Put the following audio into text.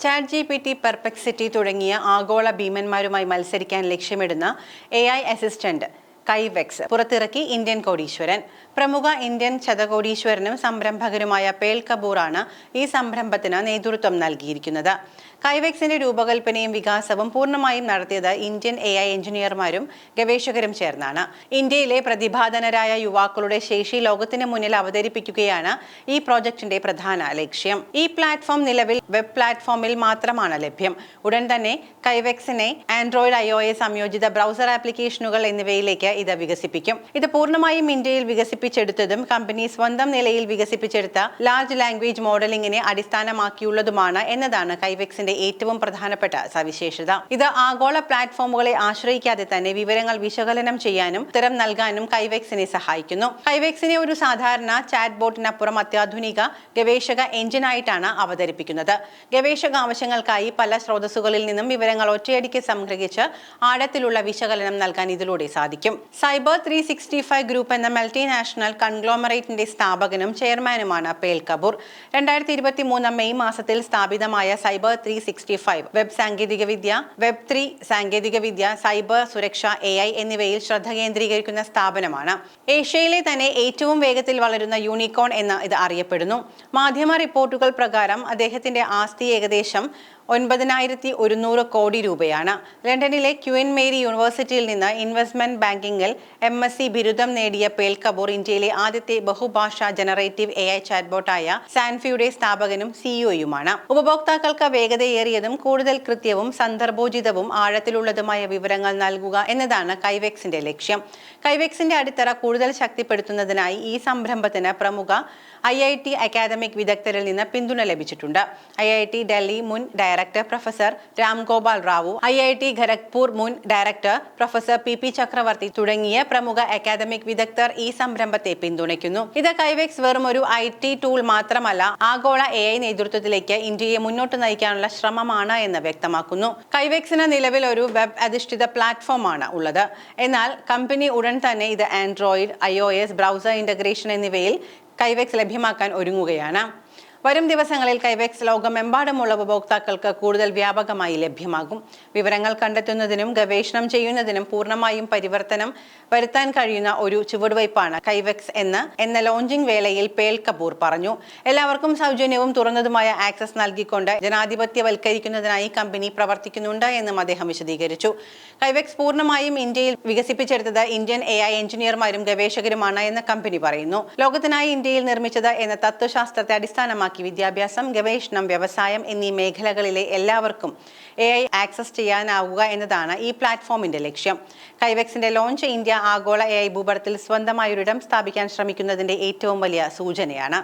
Chat G P T Perplexity തുടങ്ങിയ ആഗോള ഭീമന്മാരുമായി മത്സരിക്കാൻ ലക്ഷ്യമിടുന്ന എ ഐ അസിസ്റ്റന്റ് കൈവെക്സ്. പുറത്തിറക്കി ഇന്ത്യൻ കോടീശ്വരൻ. പ്രമുഖ ഇന്ത്യൻ ശതകോടീശ്വരനും സംരംഭകരുമായ പേൽ കപൂറാണ് ഈ സംരംഭത്തിന് നേതൃത്വം നൽകിയിരിക്കുന്നത്. കൈവെക്സിന്റെ രൂപകൽപ്പനയും വികാസവും പൂർണമായും നടത്തിയത് ഇന്ത്യൻ എ ഐ എഞ്ചിനീയർമാരും ഗവേഷകരും ചേർന്നാണ്. ഇന്ത്യയിലെ പ്രതിഭാധനരായ യുവാക്കളുടെ ശേഷി ലോകത്തിന് മുന്നിൽ അവതരിപ്പിക്കുകയാണ് ഈ പ്രോജക്റ്റിന്റെ പ്രധാന ലക്ഷ്യം. ഈ പ്ലാറ്റ്ഫോം നിലവിൽ വെബ് പ്ലാറ്റ്ഫോമിൽ മാത്രമാണ് ലഭ്യം. ഉടൻ തന്നെ കൈവെക്സിനെ ആൻഡ്രോയിഡ് ഐ സംയോജിത ബ്രൗസർ ആപ്ലിക്കേഷനുകൾ എന്നിവയിലേക്ക് ഇത് വികസിപ്പിക്കും. ഇത് പൂർണമായും ഇന്ത്യയിൽ വികസിപ്പിച്ചെടുത്തതും കമ്പനി സ്വന്തം നിലയിൽ വികസിപ്പിച്ചെടുത്ത ലാർജ് ലാംഗ്വേജ് മോഡലിംഗിനെ അടിസ്ഥാനമാക്കിയുള്ളതുമാണ് എന്നതാണ് കൈവെക്സിന്റെ ഏറ്റവും പ്രധാനപ്പെട്ട സവിശേഷത. ഇത് ആഗോള പ്ലാറ്റ്ഫോമുകളെ ആശ്രയിക്കാതെ തന്നെ വിവരങ്ങൾ വിശകലനം ചെയ്യാനും ഉത്തരം നൽകാനും കൈവെക്സിനെ സഹായിക്കുന്നു. കൈവെക്സിനെ ഒരു സാധാരണ ചാറ്റ് ബോട്ടിനപ്പുറം അത്യാധുനിക ഗവേഷക എഞ്ചിനായിട്ടാണ് അവതരിപ്പിക്കുന്നത്. ഗവേഷക ആവശ്യങ്ങൾക്കായി പല സ്രോതസ്സുകളിൽ നിന്നും വിവരങ്ങൾ ഒറ്റയടിക്ക് സംഗ്രഹിച്ച് ആഴത്തിലുള്ള വിശകലനം നൽകാൻ ഇതിലൂടെ സാധിക്കും. Cyber three sixty five group എന്ന മൾട്ടിനാഷണൽ കൺഗ്ലോമറേറ്റിന്റെ സ്ഥാപകനും ചെയർമാനുമാണ് പേൽ കപൂർ. രണ്ടായിരത്തി ഇരുപത്തി മൂന്ന് മെയ് മാസത്തിൽ സ്ഥാപിതമായ cyber three sixty five web സാങ്കേതികവിദ്യ വെബ് ത്രീ സാങ്കേതികവിദ്യ സൈബർ സുരക്ഷ എ ഐ എന്നിവയിൽ ശ്രദ്ധ കേന്ദ്രീകരിക്കുന്ന സ്ഥാപനമാണ്. ഏഷ്യയിലെ തന്നെ ഏറ്റവും വേഗത്തിൽ വളരുന്ന യൂണിക്കോൺ എന്ന് ഇത് അറിയപ്പെടുന്നു. മാധ്യമ റിപ്പോർട്ടുകൾ പ്രകാരം അദ്ദേഹത്തിന്റെ ആസ്തി ഏകദേശം ഒൻപതിനായിരത്തി ഒരുന്നൂറ് കോടി രൂപയാണ്. ലണ്ടനിലെ ക്യൂൻ മേരി യൂണിവേഴ്സിറ്റിയിൽ നിന്ന് ഇൻവെസ്റ്റ്മെന്റ് ബാങ്കിങ്ങിൽ എം എസ് സി ബിരുദം നേടിയ പേൽ കപൂർ ഇന്ത്യയിലെ ആദ്യത്തെ ബഹുഭാഷാ ജനറേറ്റീവ് എ ഐ ചാറ്റ്ബോട്ടായ സാൻഫിയുടെ സ്ഥാപകനും സിഇഒയുമാണ് ഉപഭോക്താക്കൾക്ക് വേഗതയേറിയതും കൂടുതൽ കൃത്യവും സന്ദർഭോചിതവും ആഴത്തിലുള്ളതുമായ വിവരങ്ങൾ നൽകുക എന്നതാണ് കൈവെക്സിന്റെ ലക്ഷ്യം. കൈവെക്സിന്റെ അടിത്തറ കൂടുതൽ ശക്തിപ്പെടുത്തുന്നതിനായി ഈ സംരംഭത്തിന് പ്രമുഖ ഐ ഐ ടി അക്കാദമിക് വിദഗ്ധരിൽ നിന്ന് പിന്തുണ ലഭിച്ചിട്ടുണ്ട്. ഐ ഐ ടി ഡൽഹി മുൻ director professor Ramgopal Rao I I T Kharagpur മുൻ ഡയറക്ടർ പ്രൊഫസർ പി പി ചക്രവർത്തി തുടങ്ങിയ പ്രമുഖ അക്കാദമിക് വിദഗ്ധർ ഈ സംരംഭത്തെ പിന്തുണയ്ക്കുന്നു. ഇത് കൈവെക്സ് വെറും ഒരു ഐ ടി ടൂൾ മാത്രമല്ല ആഗോള എ ഐ നേതൃത്വത്തിലേക്ക് ഇന്ത്യയെ മുന്നോട്ട് നയിക്കാനുള്ള ശ്രമമാണ് എന്ന് വ്യക്തമാക്കുന്നു. കൈവെക്സിന് നിലവിൽ ഒരു വെബ് അധിഷ്ഠിത പ്ലാറ്റ്ഫോമാണ് ഉള്ളത്. എന്നാൽ കമ്പനി ഉടൻ തന്നെ ഇത് Android I O S browser integration എന്നിവയിൽ കൈവെക്സ് ലഭ്യമാക്കാൻ ഒരുങ്ങുകയാണ്. വരും ദിവസങ്ങളിൽ കൈവെക്സ് ലോകമെമ്പാടുമുള്ള ഉപഭോക്താക്കൾക്ക് കൂടുതൽ വ്യാപകമായി ലഭ്യമാകും. വിവരങ്ങൾ കണ്ടെത്തുന്നതിനും ഗവേഷണം ചെയ്യുന്നതിനും പൂർണമായും പരിവർത്തനം വരുത്താൻ കഴിയുന്ന ഒരു ചുവടുവയ്പ്പാണ് കൈവെക്സ് എന്ന് എന്ന ലോഞ്ചിംഗ് വേളയിൽ പേൽ കപൂർ പറഞ്ഞു. എല്ലാവർക്കും സൗജന്യവും തുറന്നതുമായ ആക്സസ് നൽകിക്കൊണ്ട് ജനാധിപത്യവൽക്കരിക്കുന്നതിനായി കമ്പനി പ്രവർത്തിക്കുന്നുണ്ട് എന്നും അദ്ദേഹം വിശദീകരിച്ചു. കൈവെക്സ് പൂർണമായും ഇന്ത്യയിൽ വികസിപ്പിച്ചെടുത്തത് ഇന്ത്യൻ എ ഐ എഞ്ചിനീയർമാരും ഗവേഷകരുമാണ് എന്ന് കമ്പനി പറയുന്നു. ലോകത്തിനായി ഇന്ത്യയിൽ നിർമ്മിച്ചത് എന്ന തത്വശാസ്ത്രത്തെ അടിസ്ഥാനമാക്കി വിദ്യാഭ്യാസം ഗവേഷണം വ്യവസായം എന്നീ മേഖലകളിലെ എല്ലാവർക്കും എ ഐ ആക്സസ് ചെയ്യാനാവുക എന്നതാണ് ഈ പ്ലാറ്റ്ഫോമിന്റെ ലക്ഷ്യം. കൈവെക്സിന്റെ ലോഞ്ച് ഇന്ത്യ ആഗോള എ ഐ ഭൂപടത്തിൽ സ്വന്തമായൊരിടം സ്ഥാപിക്കാൻ ശ്രമിക്കുന്നതിന്റെ ഏറ്റവും വലിയ സൂചനയാണ്.